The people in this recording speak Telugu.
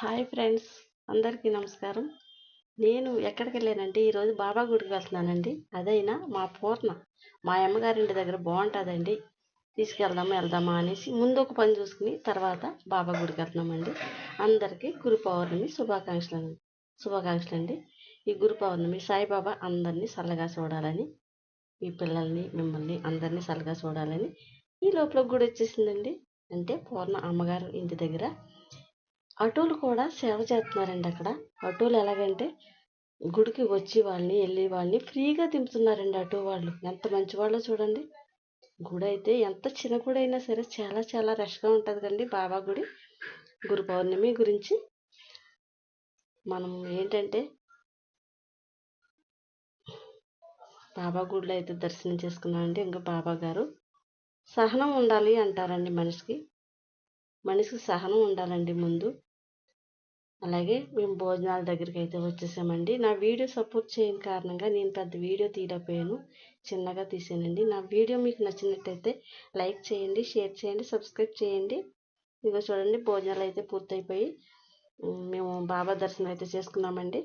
హాయ్ ఫ్రెండ్స్ అందరికీ నమస్కారం. నేను ఎక్కడికి వెళ్ళానంటే ఈరోజు బాబా గుడికి వెళ్తున్నానండి. అదైనా మా పూర్ణ మా అమ్మగారింటి దగ్గర బాగుంటుందండి. తీసుకెళ్దామా వెళ్దామా అనేసి ముందు ఒక పని చూసుకుని తర్వాత బాబా గుడికి వెళ్తున్నామండి. అందరికీ గురు పౌర్ణమి శుభాకాంక్షలు శుభాకాంక్షలు అండి ఈ గురు పౌర్ణమి సాయిబాబా అందరినీ చల్లగా చూడాలని మీ పిల్లల్ని మిమ్మల్ని అందరినీ చల్లగా చూడాలని ఈ లోపల గుడి వచ్చేసిందండి. అంటే పూర్ణ అమ్మగారు ఇంటి దగ్గర అటోలు కూడా సేవ చేస్తున్నారండి అక్కడ. అటోలు ఎలాగంటే గుడికి వచ్చి వాళ్ళని వెళ్ళి వాళ్ళని ఫ్రీగా దింపుతున్నారండి అటు వాళ్ళు. ఎంత మంచి వాళ్ళో చూడండి. గుడి అయితే ఎంత చిన్న గుడి అయినా సరే చాలా చాలా రష్గా ఉంటుంది కండి బాబా గుడి. గురు పౌర్ణమి గురించి మనం ఏంటంటే బాబా గుడిలో అయితే దర్శనం చేసుకున్నామండి ఇంకా బాబా గారు. సహనం ఉండాలి అంటారండి మనిషికి. మనిషికి సహనం ఉండాలండి ముందు. అలాగే మేము భోజనాల దగ్గరికి అయితే వచ్చేసామండి. నా వీడియో సపోర్ట్ చేయని కారణంగా నేను పెద్ద వీడియో తీయలేకపోయాను చిన్నగా తీసానండి. నా వీడియో మీకు నచ్చినట్టయితే లైక్ చేయండి షేర్ చేయండి సబ్స్క్రైబ్ చేయండి. ఇదిగో చూడండి భోజనాలు అయితే పూర్తయిపోయి మేము బాబా దర్శనం అయితే చేసుకున్నామండి.